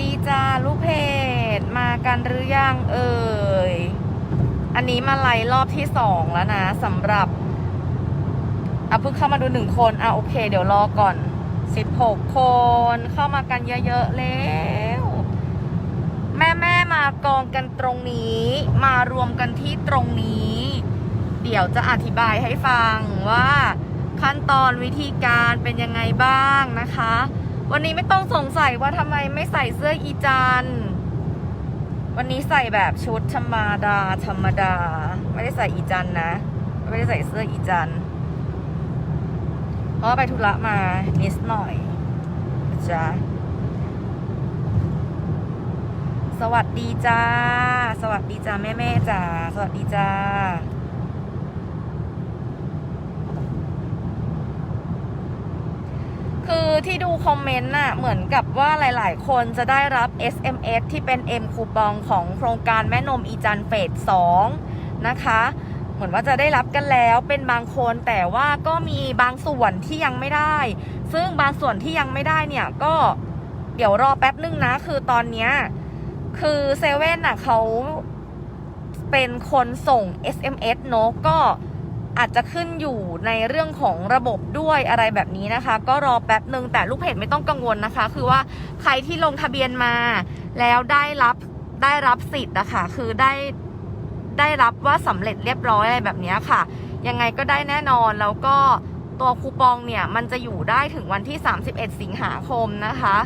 ดีจ้าลูกเพจมากันหรือยังเอ่ย อันนี้มาไล่รอบที่สองแล้วนะสำหรับอะเพิ่งเข้ามาดูหนึ่งคนอะโอเค เดี๋ยวรอก่อนสิบหกคนเข้ามากันเยอะๆแล้วแม่แม่มากองกันตรงนี้ มารวมกันที่ตรงนี้ เดี๋ยวจะอธิบายให้ฟังว่า ขั้นตอนวิธีการเป็นยังไงบ้างนะคะ วันนี้ไม่ต้องสงสัยว่าทำไมไม่ใส่เสื้ออีจัน วันนี้ใส่แบบชุดธรรมดา ธรรมดา ไม่ได้ใส่อีจันนะ ไม่ได้ใส่เสื้ออีจัน เพราะไปธุระมานิดหน่อยจ้ะสวัสดีจ้า สวัสดีจ้าแม่แม่จ้า สวัสดีจ้า คือที่ดูคอมเมนต์น่ะเหมือนกับว่าหลาย ๆ คนจะได้รับ SMS ที่เป็น M คูปองของโครงการแม่นมอีจันเฟส2นะคะ เหมือนว่าจะได้รับกันแล้วเป็นบางคนแต่ว่าก็มีบางส่วนที่ยังไม่ได้ ซึ่งบางส่วนที่ยังไม่ได้เนี่ยก็เดี๋ยวรอแป๊บนึงนะ คือตอนเนี้ยคือเซเว่นน่ะเขาเป็นคนส่ง SMS เนอะก็ อาจจะขึ้นอยู่ในเรื่องของระบบด้วยอะไรแบบนี้นะคะ ก็รอแป๊บหนึ่งแต่ลูกเพจไม่ต้องกังวลนะคะ คือว่าใครที่ลงทะเบียนมา แล้วได้รับได้รับสิทธิ์นะคะคือได้ได้รับว่าสำเร็จเรียบร้อยอะไรแบบนี้ค่ะ ยังไงก็ได้แน่นอนแล้วก็ตัวคูปองเนี่ยมันจะอยู่ได้ถึงวันที่ 31 สิงหาคมนะคะ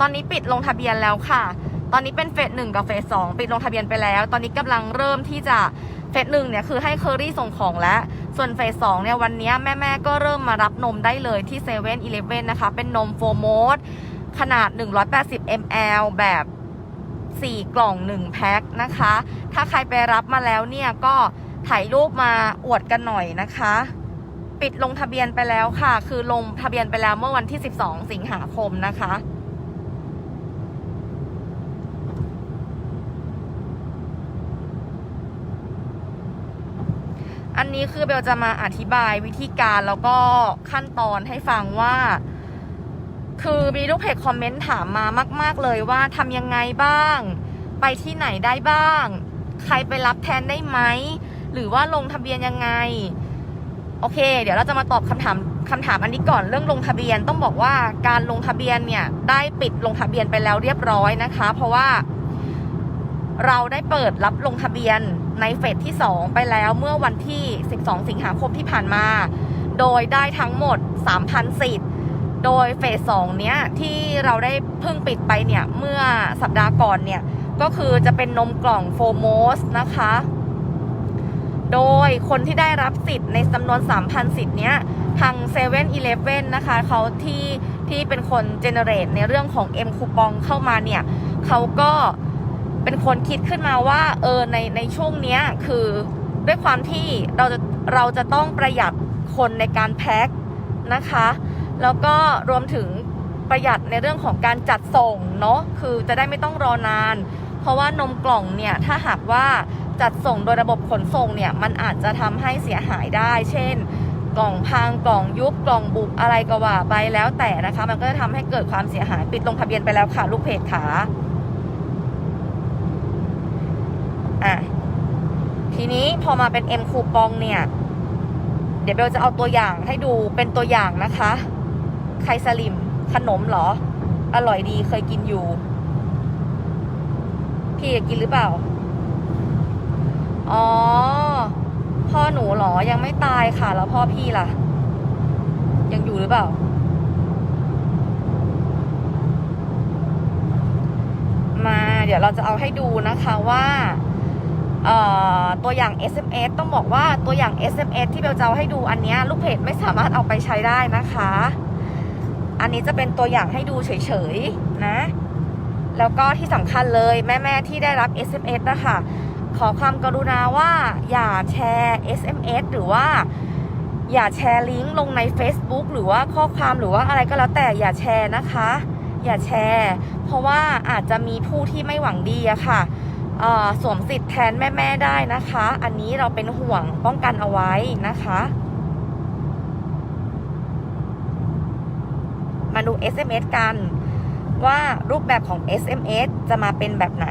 ตอนนี้ปิดลงทะเบียนแล้วค่ะ ตอนนี้เป็นเฟสหนึ่งกับเฟสสองปิดลงทะเบียนไปแล้ว ตอนนี้กำลังเริ่มที่จะ เฟสหนึ่งเนี่ยคือให้เคอรี่ส่งของแล้ว ส่วนเฟสสองเนี่ยวันนี้แม่ๆก็เริ่มมารับนมได้เลยที่เซเว่นอีเลฟเว่นนะคะ เป็นนมโฟโมดขนาด 180 ml แบบ 4 กล่อง 1 แพ็คนะคะ ถ้าใครไปรับมาแล้วเนี่ยก็ถ่ายรูปมาอวดกันหน่อยนะคะ ปิดลงทะเบียนไปแล้วค่ะ คือลงทะเบียนไปแล้วเมื่อวันที่ 12 สิงหาคมนะคะ อันนี้คือเบลจะมาอธิบายวิธีการแล้วก็ขั้นตอนให้ฟังว่า คือมีลูกเพจคอมเมนต์ถามมามาก ๆ เลยว่าทำยังไงบ้าง ไปที่ไหนได้บ้าง ใครไปรับแทนได้ไหม หรือว่าลงทะเบียนยังไง โอเค เดี๋ยวเราจะมาตอบคำถามคำถามอันนี้ก่อนเรื่องลงทะเบียนต้องบอกว่าการลงทะเบียนเนี่ยได้ปิดลงทะเบียนไปแล้วเรียบร้อยนะคะ เพราะว่าเราได้เปิดรับลงทะเบียน ในเฟสที่ 2 ไปแล้วเมื่อวันที่ 12 สิงหาคมที่ผ่านมา โดยได้ทั้งหมด 3,000 สิทธิ์ โดยเฟส 2 เนี้ยที่เราได้เพิ่งปิดไปเนี่ย เมื่อสัปดาห์ก่อนเนี่ย ก็คือจะเป็นนมกล่องโฟโมสนะคะ โดยคนที่ได้รับสิทธิ์ในจำนวน 3,000 สิทธิ์เนี้ยทาง7 e เ e ่ e อนะคะเขาที่ที่เป็นคนเจเนเรตในเรื่องของ M คูปองเข้ามาเนี่ยเขาก็ เป็นคนคิดขึ้นมาว่า เออในในช่วงเนี้ยคือด้วยความที่เราจะเราจะต้องประหยัดคนในการแพ็คนะคะ แล้วก็รวมถึงประหยัดในเรื่องของการจัดส่งเนาะคือจะได้ไม่ต้องรอนาน เพราะว่านมกล่องเนี่ยถ้าหากว่าจัดส่งโดยระบบขนส่งเนี่ยมันอาจจะทำให้เสียหายได้ เช่น กล่องพังกล่องยุบกล่องบุบอะไรก็ว่าไปแล้วแต่นะคะ มันก็จะทำให้เกิดความเสียหายปิดลงทะเบียนไปแล้วค่ะ ลูกเพจขา อะ ทีนี้พอมาเป็น M คูปองเนี่ย เดี๋ยวเบลจะเอาตัวอย่างให้ดูเป็นตัวอย่างนะคะไข่สลิม ขนมเหรอ อร่อยดีเคยกินอยู่ พี่อยากกินหรือเปล่า อ๋อ พ่อหนูเหรอ ยังไม่ตายค่ะ แล้วพ่อพี่ล่ะ ยังอยู่หรือเปล่ามาเดี๋ยวเราจะเอาให้ดูนะคะว่า ตัวอย่าง SMS ต้องบอกว่าตัวอย่าง SMS ที่เบลจะเอาให้ดูอันนี้ลูกเพจไม่สามารถเอาไปใช้ได้นะคะ อันนี้จะเป็นตัวอย่างให้ดูเฉยๆนะ แล้วก็ที่สำคัญเลยแม่ๆที่ได้รับ SMS นะคะขอความกรุณาว่าอย่าแชร์ SMS หรือว่า อย่าแชร์ลิงก์ลงใน Facebook หรือว่าข้อความหรือว่าอะไรก็แล้วแต่อย่าแชร์นะคะ อย่าแชร์ เพราะว่าอาจจะมีผู้ที่ไม่หวังดีอะค่ะเอ่อ สวมสิทธิ์แทนแม่ๆได้นะคะ อันนี้เราเป็นห่วงป้องกันเอาไว้นะคะ มาดู SMS กัน ว่ารูปแบบของ SMS จะมาเป็นแบบไหน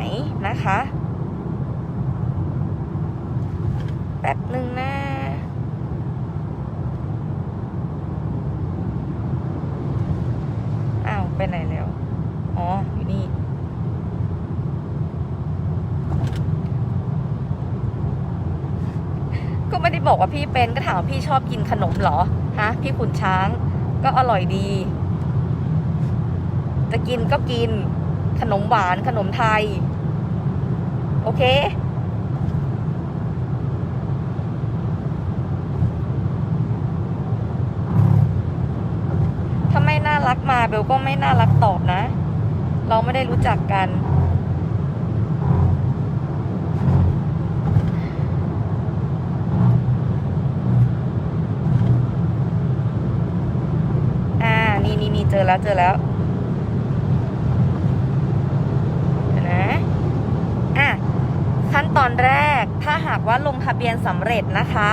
นะคะ แป๊บหนึ่งนะอ้าวไปไหนแล้ว อ๋อ อยู่นี่ ก็ไม่ได้ บอกว่าพี่เป็นก็ถามว่าพี่ชอบกินขนมเหรอฮะพี่ขุนช้างก็อร่อยดี จะกินก็กินขนมหวานขนมไทย โอเค ถ้าไม่น่ารักมาเบลก็ไม่น่ารักตอบนะ เราไม่ได้รู้จักกัน อ่า นี่นี่นี่เจอแล้วเจอแล้วเดี๋ยวนะอะขั้นตอนแรกถ้าหากว่าลงทะเบียนสำเร็จนะคะ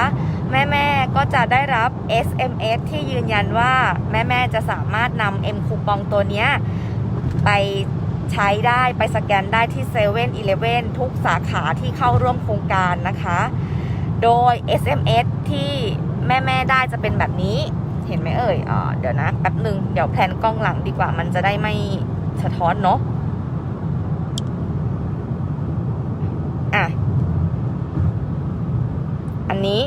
แม่แม่ๆก็จะได้รับ SMS ที่ยืนยันว่าแม่แม่ๆจะสามารถนำ M คูปองตัวเนี้ยไปใช้ได้ไปสแกนได้ที่7 e เ e ่ e อทุกสาขาที่เข้าร่วมโครงการนะคะ โดย SMS ที่แม่แม่ๆได้จะเป็นแบบนี้ ห็นไหมเอ่ยอเดี๋ยวนะแป๊บหนึ่งเดี๋ยวแพลนกล้องหลังดีกว่า มันจะได้ไม่สะท้อนเนาะอะ อันนี้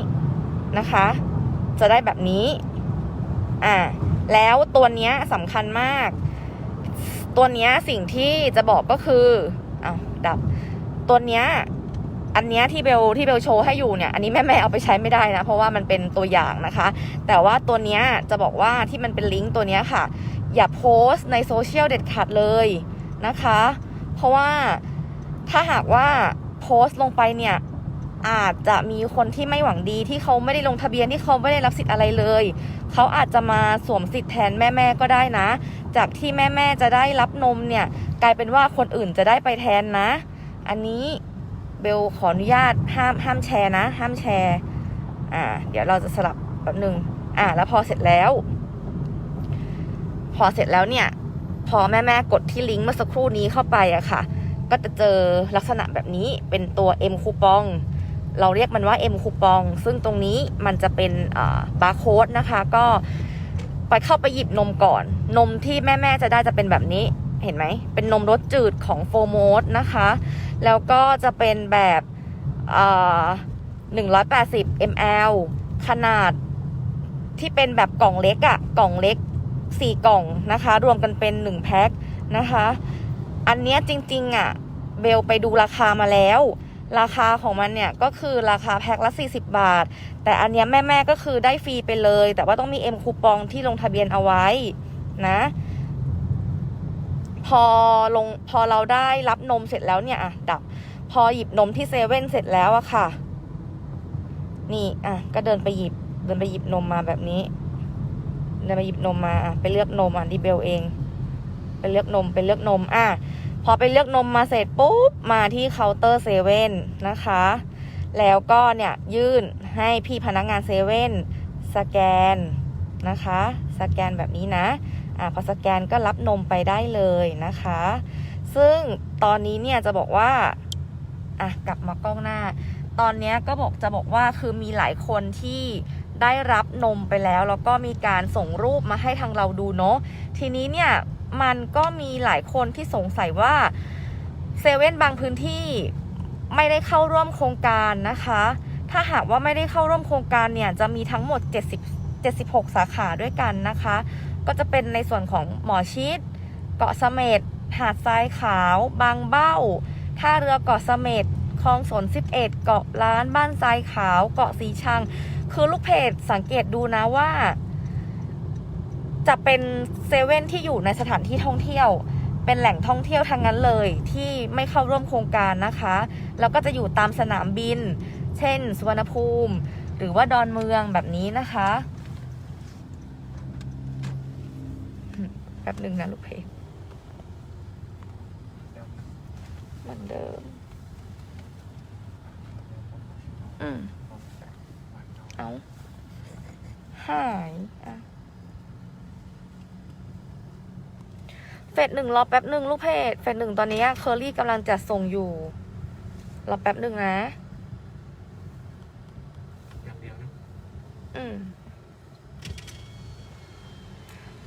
นะคะ จะได้แบบนี้ อ่าแล้วตัวเนี้ยสำคัญมาก ตัวเนี้ยสิ่งที่จะบอกก็คืออ้าวดับ ตัวเนี้ย อันเนี้ยที่เบลที่เบลโชว์ให้อยู่เนี่ยอันนี้แม่แม่เอาไปใช้ไม่ได้นะ เพราะว่ามันเป็นตัวอย่างนะคะ แต่ว่าตัวเนี้ยจะบอกว่าที่มันเป็นลิงก์ตัวเนี้ยค่ะ อย่าโพสต์ในโซเชียลเด็ดขาดเลยนะคะ เพราะว่าถ้าหากว่าโพสต์ลงไปเนี่ยอาจจะมีคนที่ไม่หวังดีที่เขาไม่ได้ลงทะเบียนที่เขาไม่ได้รับสิทธิ์อะไรเลย เขาอาจจะมาสวมสิทธิ์แทนแม่ๆก็ได้นะ จากที่แม่ๆจะได้รับนมเนี่ย กลายเป็นว่าคนอื่นจะได้ไปแทนนะ อันนี้ เบลขออนุญาตห้ามห้ามแชร์นะ ห้ามแชร์ อ่า เดี๋ยวเราจะสลับแป๊บหนึ่งอ่า แล้วพอเสร็จแล้ว พอเสร็จแล้วเนี่ย พอแม่แม่กดที่ลิงก์เมื่อสักครู่นี้เข้าไปอะค่ะ ก็จะเจอลักษณะแบบนี้เป็นตัว M คูปองเราเรียกมันว่า M คูปอง ซึ่งตรงนี้มันจะเป็นบาร์โค้ดนะคะ ก็ไปเข้าไปหยิบนมก่อน นมที่แม่ ๆ จะได้จะเป็นแบบนี้ เห็นไหม เป็นนมรสจืดของโฟโมสนะคะ แล้วก็จะเป็นแบบอ่า180 ml ขนาดที่เป็นแบบกล่องเล็กอะกล่องเล็ก4กล่องนะคะ รวมกันเป็น1แพ็คนะคะ อันเนี้ยจริงๆอะเบลไปดูราคามาแล้ว ราคาของมันเนี่ยก็คือราคาแพ็คละ 40 บาท แต่อันเนี้ยแม่ ๆ ก็คือได้ฟรีไปเลย แต่ว่าต้องมี M คูปองที่ลงทะเบียนเอาไว้นะ พอลงพอเราได้รับนมเสร็จแล้วเนี่ยอะดับ พอหยิบนมที่เซเว่นเสร็จแล้วอะค่ะ นี่อะก็เดินไปหยิบ เดินไปหยิบนมมาแบบนี้ เดินไปหยิบนมมาอะไปเลือกนมอะดิเบลเอง ไปเลือกนมไปเลือกนม อะพอไปเลือกนมมาเสร็จปุ๊บมาที่เคาน์เตอร์เซเว่นนะคะ แล้วก็เนี่ยยื่นให้พี่พนักงานเซเว่นสแกนนะคะ สแกนแบบนี้นะ อะพอสแกนก็รับนมไปได้เลยนะคะ ซึ่งตอนนี้เนี่ยจะบอกว่าอะกลับมากล้องหน้า ตอนเนี้ยก็บอกจะบอกว่าคือมีหลายคนที่ได้รับนมไปแล้ว แล้วก็มีการส่งรูปมาให้ทางเราดูเนาะทีนี้เนี่ยมันก็มีหลายคนที่สงสัยว่าเซเว่นบางพื้นที่ไม่ได้เข้าร่วมโครงการนะคะ ถ้าหากว่าไม่ได้เข้าร่วมโครงการเนี่ยจะมีทั้งหมด 70 76 สาขาด้วยกันนะคะ ก็จะเป็นในส่วนของหมอชิด เกาะเสม็ดหาดทรายขาว บางเบ้า ท่าเรือเกาะเสม็ดคลองสน 11 เกาะล้าน บ้านทรายขาว เกาะสีชัง คือลูกเพจสังเกตดูนะว่า จะเป็นเซเว่นที่อยู่ในสถานที่ท่องเที่ยว เป็นแหล่งท่องเที่ยวทางนั้นเลยที่ไม่เข้าร่วมโครงการนะคะ แล้วก็จะอยู่ตามสนามบิน เช่น สุวรรณภูมิ หรือว่าดอนเมืองแบบนี้นะคะอืม แป๊บหนึ่งนะลูกเพจเหมือนเดิม อืม เอาหายอะเฟสหนึ่งรอแป๊บหนึ่งลูกเพจเฟสหนึ่งตอนนี้เคอรี่กำลังจัดส่งอยู่ รอแป๊บหนึ่งนะอย่างเดียวนะอืม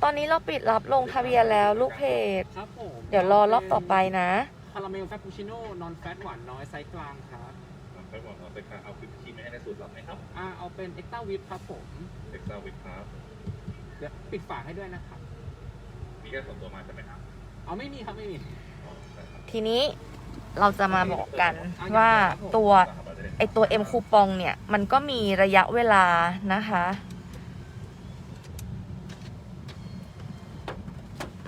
ตอนนี้เราปิดรับลงทะเบียนแล้วลูกเพจ ครับผมเดี๋ยวรอรอบต่อไปนะ คาราเมลแฟปปูชิโน่ นอนแฟตหวานน้อยไซส์กลางครับไปบอกเอาไปค่ะเอาฟิปครีมไม่ให้ในสูตรลับไหมครับอ่าเอาเป็นเอ็กซ์ต้าวิปครับผม เด็กซาวิทครับเดี๋ยวปิดฝาให้ด้วยนะครับ มีแค่ส่วนตัวมาใช่ไหมครับเอาไม่มีครับไม่มีอ๋อใช่ครับทีนี้เราจะมาบอกกันว่าตัวสามารถจะได้ไอตัว M คูปองเนี่ย มันก็มีระยะเวลานะคะ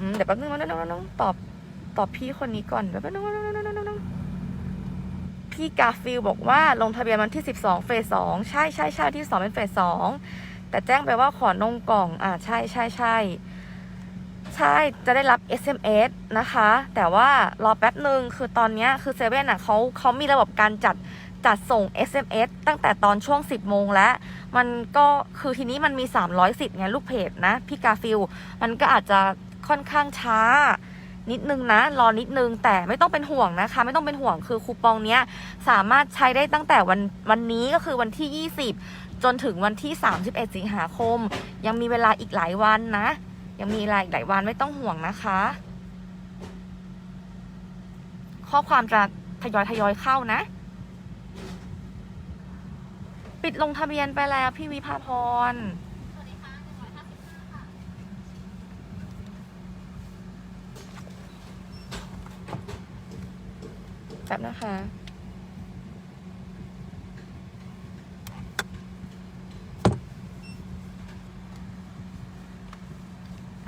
อืมเดี๋ยวแป๊บนึงนะน้องน้องตอบตอบพี่คนนี้ก่อนเดี๋ยวแป๊บนึงนะพี่กาฟิลบอกว่าลงทะเบียนวันที่ 12 เฟส2ใช่ใช่ใช่ที่2เป็นเฟส2แต่แจ้งไปว่าขอนงกล่อง อ่าใช่ใช่ใช่ใช่จะได้รับ SMS นะคะ แต่ว่ารอแป๊บหนึ่งคือตอนนี้คือเซเว่นอะเขาเขามีระบบการจัดจัดส่ง SMS ตั้งแต่ตอนช่วง 10 โมงแล้ว มันก็คือทีนี้มันมี 300สิทธิ์ไงลูกเพจนะ พี่กาฟิล มันก็อาจจะ ค่อนข้างช้า นิดนึงนะรอนิดนึงแต่ไม่ต้องเป็นห่วงนะคะ ไม่ต้องเป็นห่วงคือคูปองเนี้ยสามารถใช้ได้ตั้งแต่วันวันนี้ก็คือวันที่ 20 จนถึงวันที่ 31 สิงหาคม ยังมีเวลาอีกหลายวันนะ ยังมีเวลาอีกหลายวันไม่ต้องห่วงนะคะ ข้อความจะทยอยทยอยเข้านะ ปิดลงทะเบียนไปแล้วพี่วิภาพร ป๊บนะคะ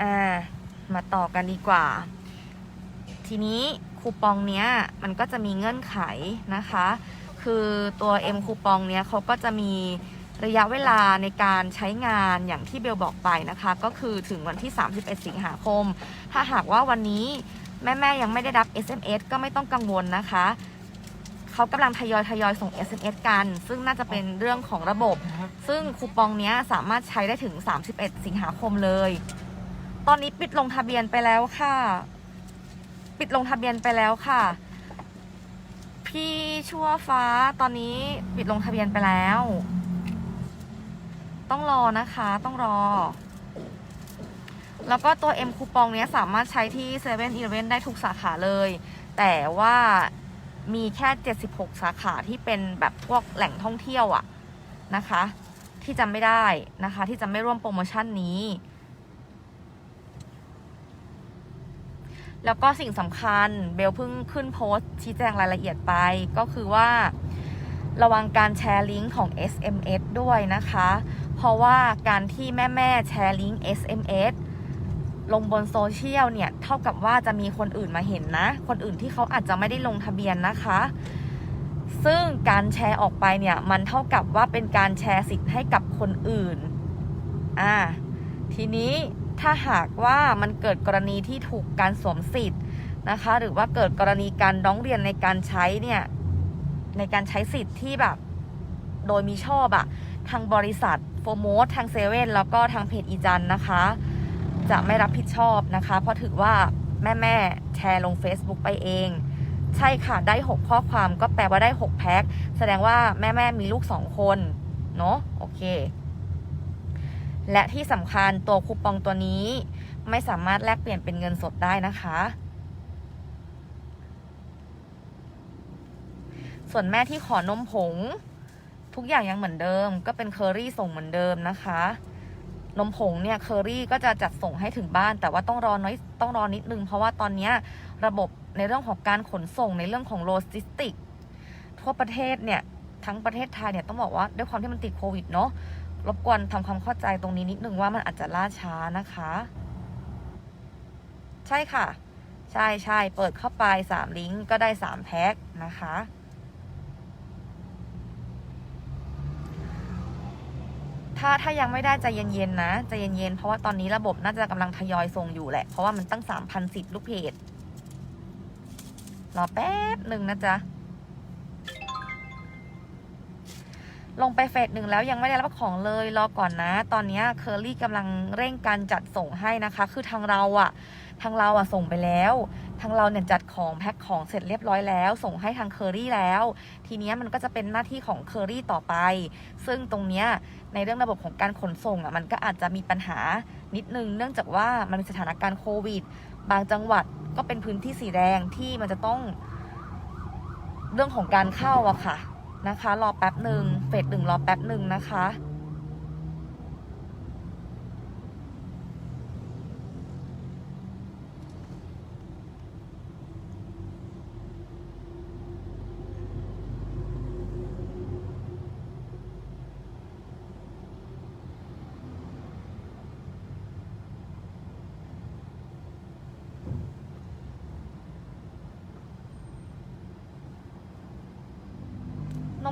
อ่า มาต่อกันดีกว่า ทีนี้คูปองเนี้ยมันก็จะมีเงื่อนไขนะคะ คือตัว M คูปองเนี้ยเขาก็จะมีระยะเวลาในการใช้งานอย่างที่เบลบอกไปนะคะ ก็คือถึงวันที่ 31 สิงหาคม ถ้าหากว่าวันนี้ แม่ๆยังไม่ได้รับ SMS ก็ไม่ต้องกังวลนะคะเขากำลังทยอยทยอยส่ง SMS กัน ซึ่งน่าจะเป็นเรื่องของระบบ ซึ่งคูปองเนี้ยสามารถใช้ได้ถึง 31 สิงหาคมเลย ตอนนี้ปิดลงทะเบียนไปแล้วค่ะ ปิดลงทะเบียนไปแล้วค่ะ พี่ชั่วฟ้าตอนนี้ปิดลงทะเบียนไปแล้ว ต้องรอนะคะ ต้องรอ แล้วก็ตัว M คูปองเนี้ยสามารถใช้ที่7 e เ e ่ e อได้ทุกสาขาเลย แต่ว่ามีแค่ 76 สาขาที่เป็นแบบพวกแหล่งท่องเที่ยวอะนะคะ ที่จำไม่ได้นะคะ ที่จะไม่ร่วมโปรโมชั่นนี้ แล้วก็สิ่งสำคัญเบลเพิ่งขึ้นโพสต์ชี้แจงรายละเอียดไป ก็คือว่าระวังการแชร์ลิงก์ของ SMS ด้วยนะคะ เพราะว่าการที่แม่แม่แชร์ลิงก์ SMS ลงบนโซเชียลเนี่ย เท่ากับว่าจะมีคนอื่นมาเห็นนะ คนอื่นที่เขาอาจจะไม่ได้ลงทะเบียนนะคะ ซึ่งการแชร์ออกไปเนี่ย มันเท่ากับว่าเป็นการแชร์สิทธิ์ให้กับคนอื่น อ่า ทีนี้ถ้าหากว่ามันเกิดกรณีที่ถูกการสวมสิทธิ์นะคะ หรือว่าเกิดกรณีการร้องเรียนในการใช้เนี่ย ในการใช้สิทธิ์ที่แบบ โดยมีชอบอะทางบริษัทโฟโมสทางเซเว่นแล้วก็ทางเพจอีจันนะคะ จะไม่รับผิดชอบนะคะ เพราะถือว่าแม่แม่แชร์ลง Facebook ไปเอง ใช่ค่ะได้ 6 ข้อความก็แปลว่าได้ 6 แพ็คแสดงว่าแม่แม่มีลูก 2 คนเนาะโอเค และที่สำคัญตัวคูปองตัวนี้ไม่สามารถแลกเปลี่ยนเป็นเงินสดได้นะคะ ส่วนแม่ที่ขอนมผง ทุกอย่างยังเหมือนเดิม ก็เป็นเคอรี่ส่งเหมือนเดิมนะคะ นมผงเนี่ยเคอรี่ก็จะจัดส่งให้ถึงบ้าน แต่ว่าต้องรอน้อยต้องรอนิดนึง เพราะว่าตอนนี้ระบบในเรื่องของการขนส่งในเรื่องของโลจิสติก ทั่วประเทศเนี่ยทั้งประเทศไทยเนี่ยต้องบอกว่าด้วยความที่มันติดโควิดเนาะรบกวนทำความเข้าใจตรงนี้นิดนึงว่ามันอาจจะล่าช้านะคะ ใช่ค่ะ ใช่ใช่เปิดเข้าไปสามลิงก์ก็ได้สามแพ็คนะคะ ถ้าถ้ายังไม่ได้ใจเย็นๆนะใจเย็นๆเพราะว่าตอนนี้ระบบน่าจะกำลังทยอยส่งอยู่แหละ เพราะว่ามันตั้งสามพันสิทธิ์ลูกเพจรอแป๊บหนึ่งนะจ๊ะ ลงไปเฟสหนึ่งแล้วยังไม่ได้รับของเลยรอก่อนนะ ตอนนี้เคอรี่กำลังเร่งการจัดส่งให้นะคะ คือทางเราอะทางเราอะส่งไปแล้ว ทางเราเนี่ยจัดของแพ็คของเสร็จเรียบร้อยแล้ว ส่งให้ทางเคอรี่แล้ว ทีนี้มันก็จะเป็นหน้าที่ของเคอรี่ต่อไป ซึ่งตรงเนี้ยในเรื่องระบบของการขนส่งอะมันก็อาจจะมีปัญหานิดนึง เนื่องจากว่ามันมีสถานการณ์โควิด บางจังหวัดก็เป็นพื้นที่สีแดงที่มันจะต้องเรื่องของการเข้าอะค่ะ นะคะ รอแป๊บหนึ่งเฟสหนึ่งรอแป๊บหนึ่งนะคะ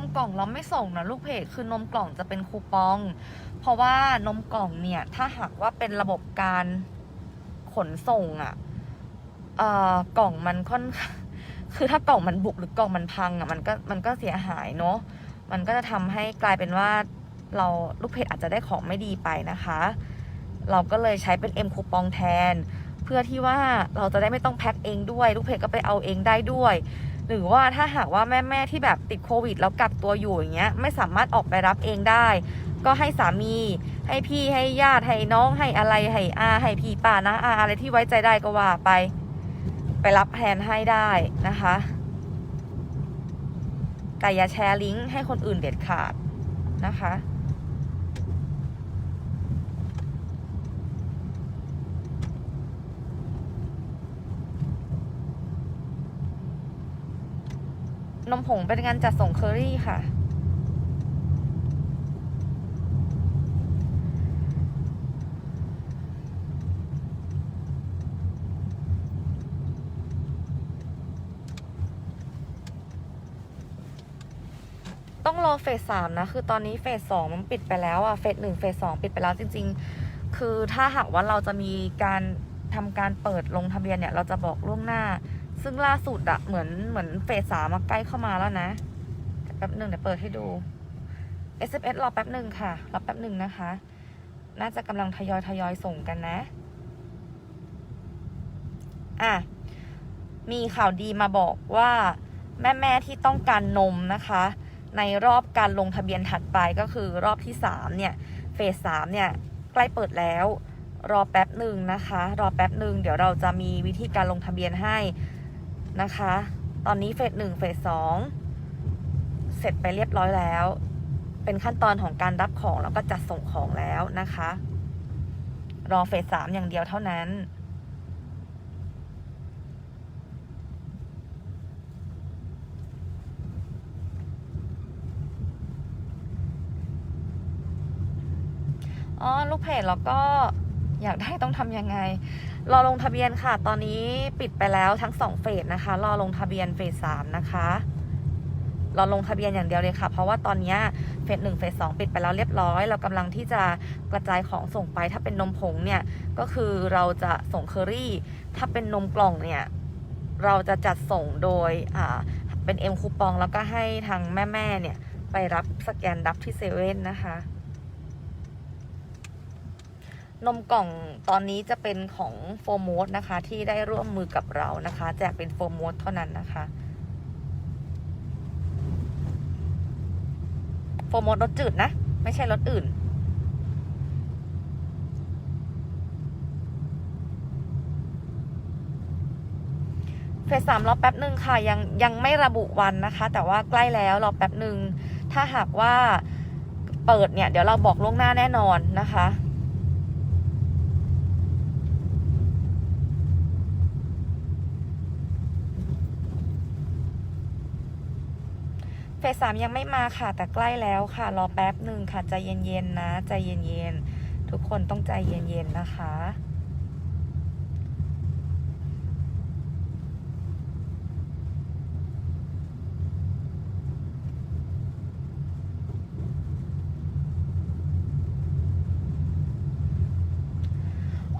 มกล่องเราไม่ส่งนะลูกเพจคือนมกล่องจะเป็นคูปอง เพราะว่านมกล่องเนี่ยถ้าหากว่าเป็นระบบการขนส่งอะ่ะเอ่อกล่องมันค่อนคือถ้ากล่องมันบุกหรือกล่องมันพังอะ่ะมันก็มันก็เสียหายเนาะมันก็จะทำให้กลายเป็นว่าเราลูกเพจอาจจะได้ของไม่ดีไปนะคะ เราก็เลยใช้เป็น M คูปองแทน เพื่อที่ว่าเราจะได้ไม่ต้องแพ็คเองด้วย ลูกเพจก็ไปเอาเองได้ด้วย หรือว่าถ้าหากว่าแม่ๆที่แบบติดโควิด แล้วกักตัวอยู่อย่างเงี้ยไม่สามารถออกไปรับเองได้ ก็ให้สามี ให้พี่ให้ญาติให้น้องให้อะไรให้อาให้พี่ป้านะอาอะไรที่ไว้ใจได้ก็ว่าไป ไปรับแทนให้ได้นะคะ แต่อย่าแชร์ลิงก์ให้คนอื่นเด็ดขาดนะคะ นมผงเป็นการจัดส่งเคอรี่ค่ะ ต้องรอเฟสสามนะ คือตอนนี้เฟสสองมันปิดไปแล้วอะเฟสหนึ่งเฟสสองปิดไปแล้วจริง ๆ คือถ้าหากว่าเราจะมีการทำการเปิดลงทะเบียนเนี่ย เราจะบอกล่วงหน้า ซึ่งล่าสุดอะเหมือนเหมือนเฟสสามมาใกล้เข้ามาแล้วนะแป๊บหนึ่งเดี๋ยวเปิดให้ดู S M S รอแป๊บหนึ่งค่ะ รอแป๊บหนึ่งนะคะ น่าจะกำลังทยอยทยอยส่งกันนะ อะ มีข่าวดีมาบอกว่าแม่ๆที่ต้องการนมนะคะ ในรอบการลงทะเบียนถัดไปก็คือรอบที่3เนี่ยเฟสสามเนี่ยใกล้เปิดแล้วรอแป๊บหนึ่งนะคะ รอแป๊บหนึ่งเดี๋ยวเราจะมีวิธีการลงทะเบียนให้ นะคะ ตอนนี้เฟสหนึ่งเฟสสองเสร็จไปเรียบร้อยแล้ว เป็นขั้นตอนของการรับของแล้วก็จัดส่งของแล้วนะคะ รอเฟสสามอย่างเดียวเท่านั้นอ๋อลูกเพจแล้วก็อยากได้ต้องทำยังไง รอลงทะเบียนค่ะ ตอนนี้ปิดไปแล้วทั้งสองเฟสนะคะ รอลงทะเบียนเฟสสามนะคะ รอลงทะเบียนอย่างเดียวเลยค่ะ เพราะว่าตอนนี้เฟสหนึ่งเฟสสองปิดไปแล้วเรียบร้อย เรากำลังที่จะกระจายของส่งไป ถ้าเป็นนมผงเนี่ย ก็คือเราจะส่งเคอรี่ ถ้าเป็นนมกล่องเนี่ย เราจะจัดส่งโดยอ่าเป็นเอ็มคูปองแล้วก็ให้ทางแม่ๆเนี่ยไปรับสแกนรับที่เซเว่นนะคะ นมกล่องตอนนี้จะเป็นของโฟร์โมดนะคะ ที่ได้ร่วมมือกับเรานะคะ แจกเป็นโฟร์โมดเท่านั้นนะคะโฟร์โมดรสจืดนะ ไม่ใช่รสอื่น เฟสสามรอแป๊บหนึ่งค่ะ ยังยังไม่ระบุวันนะคะ แต่ว่าใกล้แล้วรอแป๊บหนึ่งถ้าหากว่าเปิดเนี่ย เดี๋ยวเราบอกล่วงหน้าแน่นอนนะคะ เฟสสามยังไม่มาค่ะ แต่ใกล้แล้วค่ะ รอแป๊บหนึ่งค่ะ ใจเย็นๆนะ ใจเย็นๆ ทุกคนต้องใจเย็นๆ นะคะ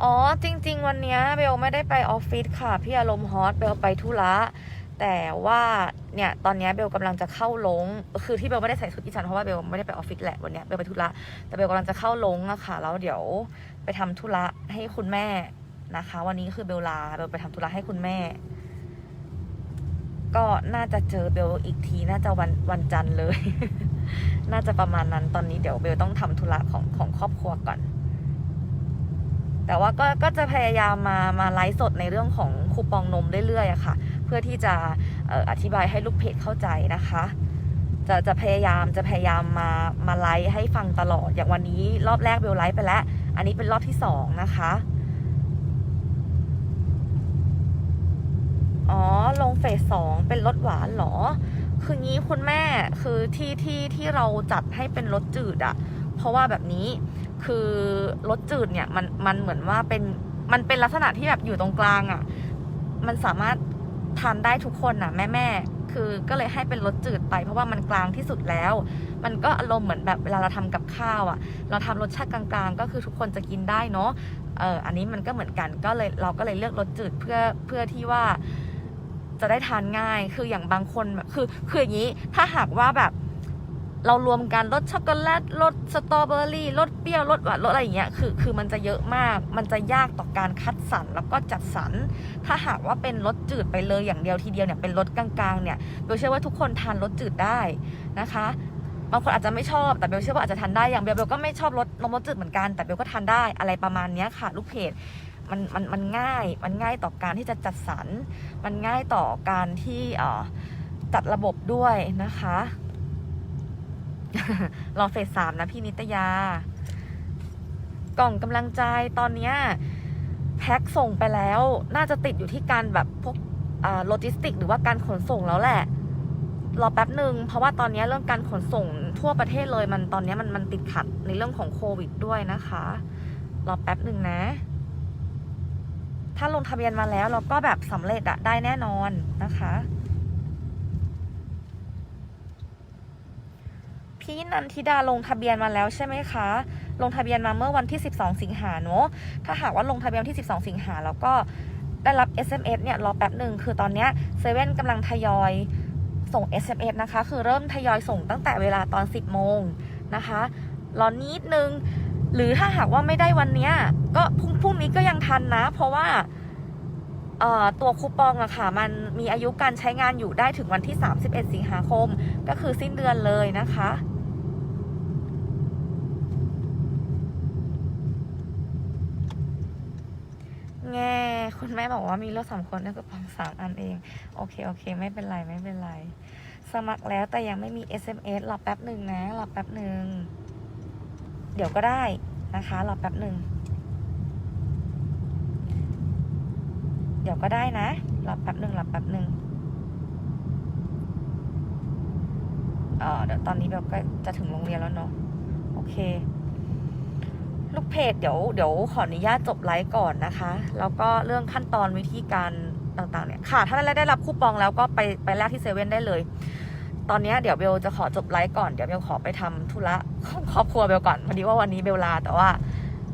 อ๋อ จริง ๆ วันนี้เบลไม่ได้ไปออฟฟิศค่ะ พี่อารมณ์ฮอตเบลไปธุระแต่ว่า เนี่ยตอนนี้เบลกำลังจะเข้าลง คือที่เบลไม่ได้ใส่ชุดอีจันเพราะว่าเบลไม่ได้ไปออฟฟิศแหละวันนี้เบลไปธุระแต่เบลกำลังจะเข้าลงอะค่ะแล้วเดี๋ยวไปทำธุระให้คุณแม่นะคะ วันนี้คือเบลลาเบลไปทำธุระให้คุณแม่ ก็น่าจะเจอเบลอีกทีน่าจะวันวันจันทร์เลย น่าจะประมาณนั้นตอนนี้เดี๋ยวเบลต้องทำธุระของของครอบครัวก่อน แต่ว่าก็ก็จะพยายามมามาไลฟ์สดในเรื่องของคูปองนมเรื่อยๆอะค่ะ พื่อที่จะอธิบายให้ลูกเพจเข้าใจนะคะ จะจะพยายามจะพยายามมามาไลฟ์ให้ฟังตลอดอย่างวันนี้รอบแรกเบลไลฟ์ไปแล้ว อันนี้เป็นรอบที่สองนะคะอ๋อ ลงเฟสสองเป็นรสหวานเหรอ คืองี้คุณแม่คือที่ที่ที่เราจัดให้เป็นรสจืดอะเพราะว่าแบบนี้คือรสจืดเนี่ยมันมันเหมือนว่าเป็นมันเป็นลักษณะที่แบบอยู่ตรงกลางอะมันสามารถ ทานได้ทุกคนนะแม่แม่คือก็เลยให้เป็นรสจืดไป เพราะว่ามันกลางที่สุดแล้ว มันก็อารมณ์เหมือนแบบเวลาเราทำกับข้าวอะเราทำรสชาติกลางๆ ก็คือทุกคนจะกินได้เนาะเอออันนี้มันก็เหมือนกันก็เลยเราก็เลยเลือกรสจืดเพื่อเพื่อที่ว่าจะได้ทานง่าย คืออย่างบางคนแบบคือคืออย่างนี้ถ้าหากว่าแบบเรารวมกันรสช็อกโกแลตรสสตรอเบอรี่รสเปรี้ยวรสหวานรสอะไรอย่างเงี้ยคือคือมันจะเยอะมาก มันจะยากต่อการคัด สรรแล้วก็จัดสรร ถ้าหากว่าเป็นรสจืดไปเลยอย่างเดียวทีเดียวเนี่ยเป็นรสกลางๆเนี่ยเบลเชื่อว่าทุกคนทานรสจืดได้นะคะบางคนอาจจะไม่ชอบแต่เบลเชื่อว่าอาจจะทานได้อย่างเบลเบลก็ไม่ชอบรสนมรสจืดเหมือนกันแต่เบลก็ทานได้อะไรประมาณนี้ค่ะ ลูกเพจมันมันมันง่ายมันง่ายต่อการที่จะจัดสรร มันง่ายต่อการที่เอ่อจัดระบบด้วยนะคะรอเฟสสามนะพี่นิตยากล่องกำลังใจตอนเนี้ย แพ็คส่งไปแล้ว น่าจะติดอยู่ที่การแบบพวกโลจิสติก หรือว่าการขนส่งแล้วแหละ รอแป๊บหนึ่งเพราะว่าตอนนี้เรื่องการขนส่งทั่วประเทศเลยมันตอนนี้มันมันติดขัดในเรื่องของโควิดด้วยนะคะ รอแป๊บหนึ่งนะ ถ้าลงทะเบียนมาแล้วเราก็แบบสำเร็จอะได้แน่นอนนะคะพี่นันทิดาลงทะเบียนมาแล้วใช่ไหมคะ ลงทะเบียนมาเมื่อวันที่ 12 สิงหาเนอะถ้าหากว่าลงทะเบียนที่ 12 สิงหาแล้วก็ได้รับ SMS เนี่ยรอแป๊บหนึ่งคือตอนเนี้ยเซเว่นกำลังทยอยส่ง SMS นะคะ คือเริ่มทยอยส่งตั้งแต่เวลาตอน 10 โมงนะคะรอนิดนึง หรือถ้าหากว่าไม่ได้วันเนี้ยก็พรุ่งพรุ่งนี้ก็ยังทันนะ เพราะว่าตัวคูปองอะค่ะ มันมีอายุการใช้งานอยู่ได้ถึงวันที่ 31 สิงหาคม ก็คือสิ้นเดือนเลยนะคะ แง่ คุณแม่บอกว่ามีรถสามคนได้กระป๋องสามอันเอง โอเค โอเค ไม่เป็นไร ไม่เป็นไร สมัครแล้วแต่ยังไม่มี SMS รอแป๊บหนึ่งนะ รอแป๊บหนึ่ง เดี๋ยวก็ได้นะคะ รอแป๊บหนึ่ง เดี๋ยวก็ได้นะ รอแป๊บหนึ่งรอแป๊บหนึ่งเออเดี๋ยวตอนนี้แบบก็จะถึงโรงเรียนแล้วเนาะ โอเค ลูกเพจเดี๋ยวเดี๋ยวขออนุญาตจบไลฟ์ก่อนนะคะ แล้วก็เรื่องขั้นตอนวิธีการต่างๆเนี่ยค่ะ ถ้าได้ได้รับคูปองแล้วก็ไปไปแลกที่เซเว่นได้เลย ตอนนี้เดี๋ยวเบลจะขอจบไลฟ์ก่อน เดี๋ยวเบลขอไปทำธุระครอบครัวเบลก่อนพอดีว่าวันนี้เบลลาแต่ว่า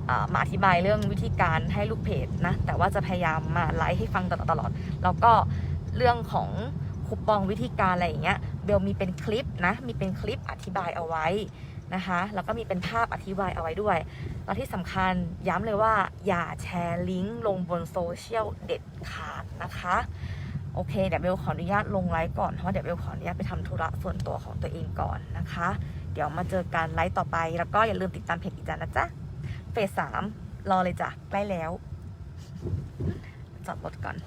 อ่ามาอธิบายเรื่องวิธีการให้ลูกเพจนะ แต่ว่าจะพยายามมาไลฟ์ให้ฟังตลอดตลอด แล้วก็เรื่องของคูปองวิธีการอะไรอย่างเงี้ย เบลมีเป็นคลิปนะ มีเป็นคลิปอธิบายเอาไว้ นะคะแล้วก็มีเป็นภาพอธิบายเอาไว้ด้วย แล้วที่สำคัญย้ำเลยว่าอย่าแชร์ลิงก์ลงบนโซเชียลเด็ดขาดนะคะ โอเค เดี๋ยวเบลขออนุญาตลงไลฟ์ก่อนเพราะเดี๋ยวเบลขออนุญาตไปทำธุระส่วนตัวของตัวเองก่อนนะคะ เดี๋ยวมาเจอกันไลฟ์ต่อไป แล้วก็อย่าลืมติดตามเพจอีจันนะจ๊ะเฟสสามรอเลยจ้ะใกล้แล้วจอดรถก่อน